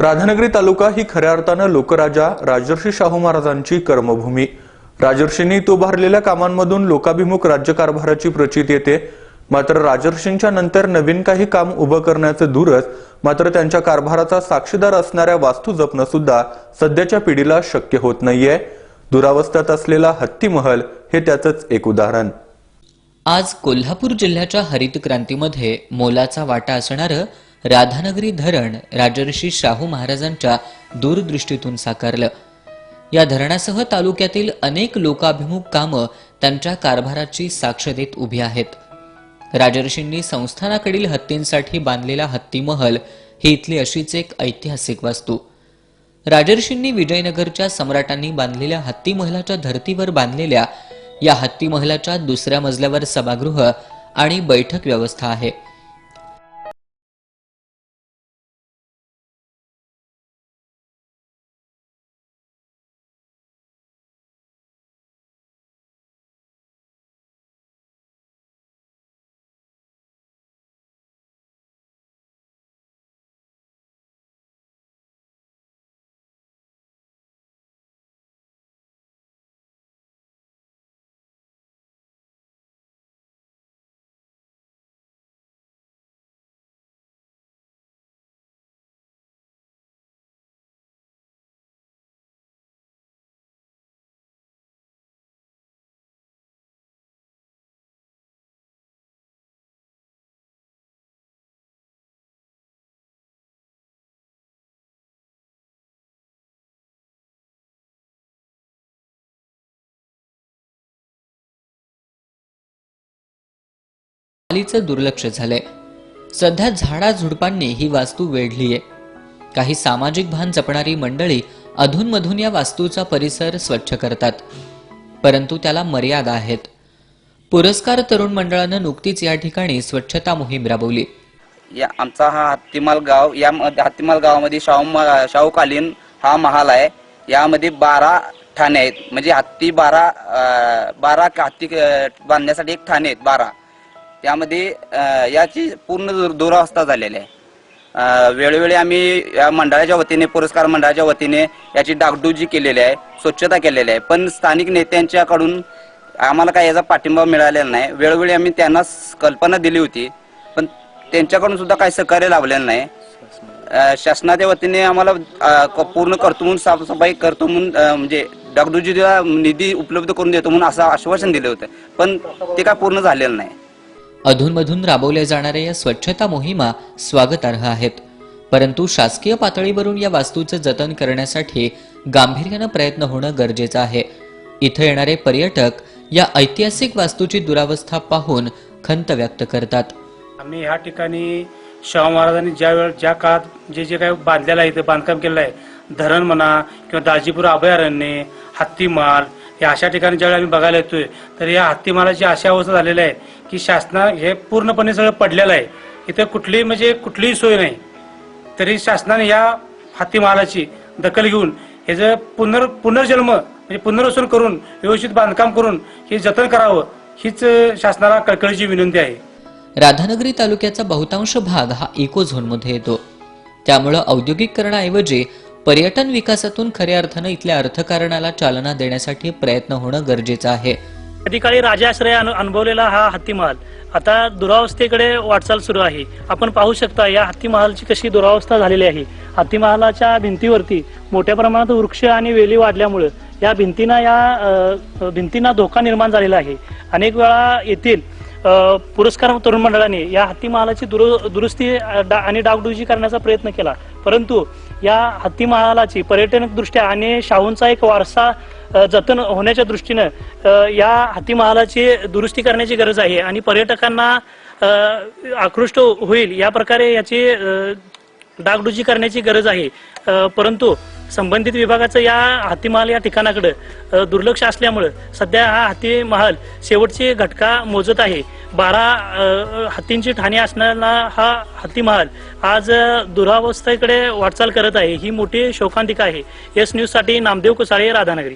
राधानगरी तालुका ही खऱ्या अर्थानं लोकराजा राजर्षी शाहू महाराजांची कर्मभूमी. राजर्षींनी तो उभारलेल्या कामांमधून लोकाभिमुख राज्यकारभाराची प्रचित येते. मात्र राजर्षींच्या नंतर नवीन काही काम उभं करण्याचं दूरच मात्र त्यांच्या कारभाराचा साक्षीदार असणाऱ्या वास्तू जपणं सुद्धा सध्याच्या पिढीला शक्य होत नाहीये. दुरावस्थेत असलेला हत्ती महल हे त्याचंच एक उदाहरण. आज कोल्हापूर जिल्ह्याच्या हरित क्रांतीमध्ये मोलाचा वाटा असणारं राधानगरी धरण राजर्षी शाहू महाराजांच्या दूरदृष्टीतून साकारलं. या धरणासह तालुक्यातील अनेक लोकाभिमुख कामं त्यांच्या कारभाराची साक्ष देत उभी आहेत. राजर्षींनी संस्थानाकडील हत्तींसाठी बांधलेला हत्ती महल ही इथली अशीच एक ऐतिहासिक वास्तू. राजर्षींनी विजयनगरच्या सम्राटांनी बांधलेल्या हत्ती महलाच्या धर्तीवर बांधलेल्या या हत्ती महलाच्या दुसऱ्या मजल्यावर सभागृह आणि बैठक व्यवस्था आहे. खालीचं दुर्लक्ष झालंय. सध्या झाडा झुडपांनी ही वास्तू वेढलीये. काही सामाजिक भान जपणारी मंडळी अधूनमधून या वास्तूचा परिसर स्वच्छ करतात. परंतु त्याला मर्यादा आहेत. पुरस्कार तरुण मंडळानं नुकतीच या ठिकाणी स्वच्छता मोहीम राबवली. या आमचा हा हत्तीमाल गाव या हत्तीमाल गावामध्ये शाहू शाहूकालीन हा महाल आहे. यामध्ये बारा ठाणे आहेत. म्हणजे हत्ती बारा अं, बारा हत्ती अं, बांधण्यासाठी एक ठाणे आहेत बारा. त्यामध्ये याची पूर्ण दुरावस्था झालेली आहे. वेळोवेळी आम्ही या मंडळाच्या वतीने पुरस्कार मंडळाच्या वतीने याची डागडुजी केलेली आहे स्वच्छता केलेली आहे. पण स्थानिक नेत्यांच्याकडून आम्हाला काही याचा पाठिंबा मिळालेला नाही. वेळोवेळी आम्ही त्यांना कल्पना दिली होती पण त्यांच्याकडून सुद्धा काही सहकार्य लाभलेलं नाही. शासनाच्या वतीने आम्हाला क- पूर्ण करतो म्हणून साफसफाई करतो म्हणून म्हणजे डागडुजीला निधी उपलब्ध करून देतो म्हणून असं आश्वासन दिलं होतं. पण ते काय पूर्ण झालेलं नाही. अधूनमधून राबवल्या जाणाऱ्या या स्वच्छता मोहिमा स्वागतार्ह आहेत. परंतु शासकीय पातळीवरून या वास्तूचं जतन करण्यासाठी गांभीर्यानं प्रयत्न होणं गरजेचं आहे. इथं येणारे पर्यटक या ऐतिहासिक वास्तूची दुरावस्था पाहून खंत व्यक्त करतात. आम्ही ह्या ठिकाणी शाहू महाराजांनी ज्या वेळ ज्या काळात जे जे काही बांधलेलं आहे इथं बांधकाम केलेलं आहे धरण म्हणा किंवा दाजीपूर अभयारण्य हत्तीमाल हे अशा ठिकाणी ज्यावेळी आम्ही बघायला येतोय तर या हत्तीमालाची अशी अवस्था झालेली आहे की शासना हे पूर्णपणे सगळं पडलेलं आहे. इथं कुठलीही म्हणजे कुठलीही सोय नाही. तरी शासनाने या हत्तीमालाची दखल घेऊन हे जर पुनर् पुनर्जन्म म्हणजे पुनर्वसन करून व्यवस्थित बांधकाम करून हे जतन करावं हीच शासनाला कळकळीची विनंती आहे. राधानगरी तालुक्याचा बहुतांश भाग हा इको झोनमध्ये येतो. त्यामुळं औद्योगिकरणाऐवजी पर्यटन विकासातून खऱ्या अर्थानं इथल्या अर्थकारणाला चालना देण्यासाठी प्रयत्न होणं गरजेचं आहे. अधिकाळी राजाश्रय अनु- अनुभवलेला हा हत्तीमहाल. आता दुरावस्थेकडे वाटचाल सुरू आहे. आपण पाहू शकता या हत्तीमहालची कशी दुरावस्था झालेली आहे. हत्तीमहालाच्या भिंतीवरती मोठ्या प्रमाणात वृक्ष आणि वेली वाढल्यामुळे या भिंतींना या भिंतींना धोका निर्माण झालेला आहे. अनेक वेळा येथील पुरस्कार तरुण मंडळाने या हत्तीमहालाची दुरु दुरुस्ती डा- आणि डागडुजी करण्याचा प्रयत्न केला. परंतु या हत्तीमहालाची पर्यटनदृष्ट्या आणि शाहूंचा एक वारसा जतन होण्याच्या दृष्टीनं या हत्तीमहालाची दुरुस्ती करण्याची गरज आहे आणि पर्यटकांना आकृष्ट होईल या प्रकारे याची डागडुजी करण्याची गरज आहे. परंतु संबंधित विभागाचं या हातीमहाल या ठिकाणाकडे दुर्लक्ष असल्यामुळं सध्या हा हातीमहाल शेवटची घटका मोजत आहे. बारा हत्तींची ठाणे असणारा हा हत्तीमहाल आज दुरावस्थेकडे वाटचाल करत आहे. ही मोठी शोकांतिका आहे. एस न्यूजसाठी नामदेव कुसाळे राधानगरी.